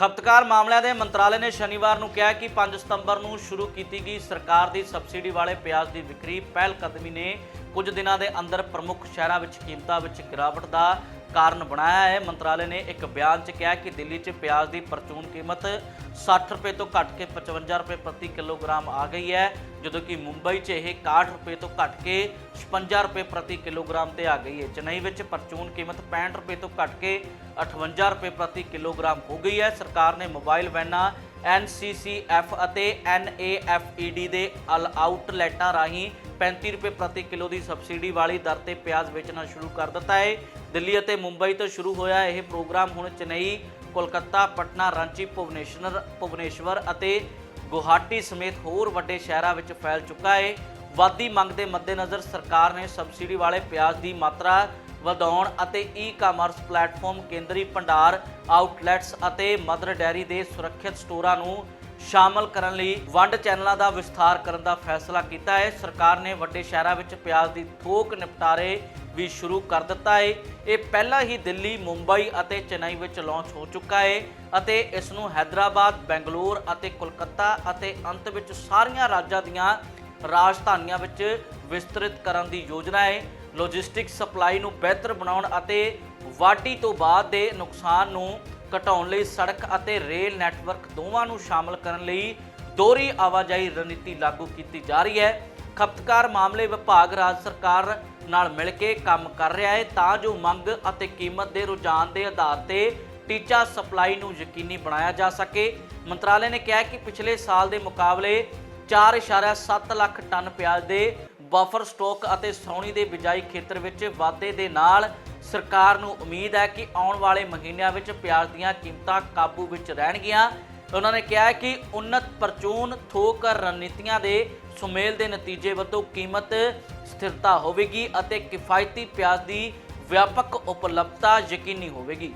ਖਪਤਕਾਰ ਮਾਮਲਿਆਂ ਦੇ ਮੰਤਰਾਲੇ ਨੇ ਸ਼ਨੀਵਾਰ ਨੂੰ ਕਿਹਾ ਕਿ 5 ਸਤੰਬਰ ਨੂੰ ਸ਼ੁਰੂ ਕੀਤੀ ਗਈ ਸਰਕਾਰ ਦੀ ਸਬਸਿਡੀ ਵਾਲੇ ਪਿਆਜ਼ ਦੀ ਵਿਕਰੀ। ਪਹਿਲ ਕਦਮੀ ਨੇ ਕੁਝ ਦਿਨਾਂ ਦੇ ਅੰਦਰ ਪ੍ਰਮੁੱਖ ਸ਼ਹਿਰਾਂ ਵਿੱਚ ਕੀਮਤਾਂ ਵਿੱਚ ਗਿਰਾਵਟ ਦਾ ਕਾਰਨ ਬਣਾਇਆ ਹੈ। ਮੰਤਰਾਲੇ ਨੇ ਇੱਕ ਬਿਆਨ 'ਚ ਕਿਹਾ ਕਿ ਦਿੱਲੀ 'ਚ ਪਿਆਜ਼ ਦੀ ਪਰਚੂਨ ਕੀਮਤ 60 ਰੁਪਏ ਤੋਂ ਘਟ ਕੇ 55 ਰੁਪਏ ਪ੍ਰਤੀ ਕਿਲੋਗ੍ਰਾਮ ਆ ਗਈ ਹੈ। ਜਦੋਂ ਕਿ ਮੁੰਬਈ 'ਚ ਇਹ 61 ਰੁਪਏ ਤੋਂ ਘਟ ਕੇ 56 ਰੁਪਏ ਪ੍ਰਤੀ ਕਿਲੋਗ੍ਰਾਮ ਤੇ ਆ ਗਈ ਹੈ। ਚੇਨਈ ਵਿੱਚ ਪਰਚੂਨ ਕੀਮਤ 65 ਰੁਪਏ ਤੋਂ ਘਟ ਕੇ 58 ਰੁਪਏ ਪ੍ਰਤੀ ਕਿਲੋਗ੍ਰਾਮ ਹੋ ਗਈ ਹੈ। ਸਰਕਾਰ ਨੇ ਮੋਬਾਈਲ ਵੈਨਾਂ NCCF ਅਤੇ NAFED ਦੇ ਅਲ ਆਊਟਲੈਟਾਂ ਰਾਹੀਂ 35 ਰੁਪਏ ਪ੍ਰਤੀ ਕਿਲੋ ਦੀ ਸਬਸਿਡੀ ਵਾਲੀ ਦਰ ਤੇ ਪਿਆਜ਼ ਵੇਚਣਾ ਸ਼ੁਰੂ ਕਰ ਦਿੱਤਾ ਹੈ। ਦਿੱਲੀ ਅਤੇ ਮੁੰਬਈ ਤੋਂ ਸ਼ੁਰੂ ਹੋਇਆ ਇਹ ਪ੍ਰੋਗਰਾਮ ਹੁਣ ਚੇਨਈ, ਕੋਲਕਾਤਾ, ਪਟਨਾ, ਰਾਂਚੀ ਭੁਵਨੇਸ਼ਵਰ ਭੁਵਨੇਸ਼ਵਰ ਅਤੇ ਗੁਹਾਟੀ ਸਮੇਤ ਹੋਰ ਵੱਡੇ ਸ਼ਹਿਰਾਂ ਵਿੱਚ ਫੈਲ ਚੁੱਕਾ ਹੈ ਵਾਧੀ ਮੰਗ ਦੇ ਮੱਦੇਨਜ਼ਰ ਸਰਕਾਰ ਨੇ ਸਬਸਿਡੀ ਵਾਲੇ ਪਿਆਜ਼ ਦੀ ਮਾਤਰਾ ਵਧਾਉਣ ਅਤੇ ਈ-ਕਾਮਰਸ ਪਲੇਟਫਾਰਮ ਕੇਂਦਰੀ ਭੰਡਾਰ ਆਊਟਲੈਟਸ ਅਤੇ ਮਦਰ ਡੈਰੀ ਦੇ ਸੁਰੱਖਿਅਤ ਸਟੋਰਾਂ ਨੂੰ ਸ਼ਾਮਲ ਕਰਨ ਲਈ ਵੰਡ ਚੈਨਲਾਂ ਦਾ ਵਿਸਥਾਰ ਕਰਨ ਦਾ ਫੈਸਲਾ ਕੀਤਾ ਹੈ। ਸਰਕਾਰ ਨੇ ਵੱਡੇ ਸ਼ਹਿਰਾਂ ਵਿੱਚ ਪਿਆਜ਼ ਦੀ ਥੋਕ ਨਿਪਟਾਰੇ ਵੀ ਸ਼ੁਰੂ ਕਰ ਦਿੱਤਾ ਹੈ ਇਹ ਪਹਿਲਾਂ ਹੀ ਦਿੱਲੀ, ਮੁੰਬਈ ਅਤੇ ਚੇਨਈ ਵਿੱਚ ਲਾਂਚ ਹੋ ਚੁੱਕਾ ਹੈ ਅਤੇ ਇਸ ਨੂੰ ਹైదరాబాద్ ਬੈਂਗਲੌਰ ਅਤੇ ਕੋਲਕਾਤਾ ਅਤੇ ਅੰਤ ਵਿੱਚ ਸਾਰੀਆਂ ਰਾਜਾਂ ਦੀਆਂ ਰਾਜਧਾਨੀਆਂ ਵਿੱਚ ਵਿਸਤ੍ਰਿਤ ਕਰਨ ਦੀ ਯੋਜਨਾ ਹੈ ਲੌਜਿਸਟਿਕ ਸਪਲਾਈ ਨੂੰ ਬਿਹਤਰ ਬਣਾਉਣ ਅਤੇ ਵਾਢੀ ਤੋਂ ਬਾਅਦ ਦੇ ਨੁਕਸਾਨ ਨੂੰ ਘਟਾਉਣ ਲਈ ਸੜਕ ਅਤੇ ਰੇਲ ਨੈਟਵਰਕ ਦੋਵਾਂ ਨੂੰ ਸ਼ਾਮਲ ਕਰਨ ਲਈ ਦੋਹਰੀ ਆਵਾਜਾਈ ਰਣਨੀਤੀ ਲਾਗੂ ਕੀਤੀ ਜਾ ਰਹੀ ਹੈ। ਖਪਤਕਾਰ ਮਾਮਲੇ ਵਿਭਾਗ ਰਾਜ ਸਰਕਾਰ ਨਾਲ ਮਿਲ ਕੇ ਕੰਮ ਕਰ ਰਿਹਾ ਹੈ, ਤਾਂ ਜੋ ਮੰਗ ਅਤੇ ਕੀਮਤ ਦੇ ਰੁਝਾਨ ਦੇ ਆਧਾਰ ਤੇ ਟੀਚਾ ਸਪਲਾਈ ਨੂੰ ਯਕੀਨੀ ਬਣਾਇਆ ਜਾ ਸਕੇ। ਮੰਤਰਾਲੇ ਨੇ ਕਿਹਾ ਕਿ ਪਿਛਲੇ ਸਾਲ ਦੇ ਮੁਕਾਬਲੇ 4.7 ਲੱਖ ਟਨ ਪਿਆਜ਼ ਦੇ ਬਫਰ ਸਟਾਕ ਅਤੇ ਸੌਣੀ ਦੇ ਬਿਜਾਈ ਖੇਤਰ ਵਿੱਚ ਵਾਧੇ ਦੇ ਨਾਲ ਸਰਕਾਰ ਨੂੰ ਉਮੀਦ ਹੈ ਕਿ ਆਉਣ ਵਾਲੇ ਮਹੀਨਿਆਂ ਵਿੱਚ ਪਿਆਜ਼ ਦੀਆਂ ਕੀਮਤਾਂ ਕਾਬੂ ਵਿੱਚ ਰਹਿਣਗੀਆਂ। ਉਹਨਾਂ ਨੇ ਕਿਹਾ ਕਿ ਉન્નਤ ਪਰਚੂਨ ਥੋਕ ਰਣਨੀਤੀਆਂ ਦੇ ਸੁਮੇਲ ਦੇ ਨਤੀਜੇ ਵਜੋਂ ਕੀਮਤ, ਸਥਿਰਤਾ ਹੋਵੇਗੀ ਅਤੇ ਕਿਫਾਇਤੀ ਪਿਆਜ਼ ਦੀ ਵਿਆਪਕ ਉਪਲਬਧਤਾ ਯਕੀਨੀ ਹੋਵੇਗੀ।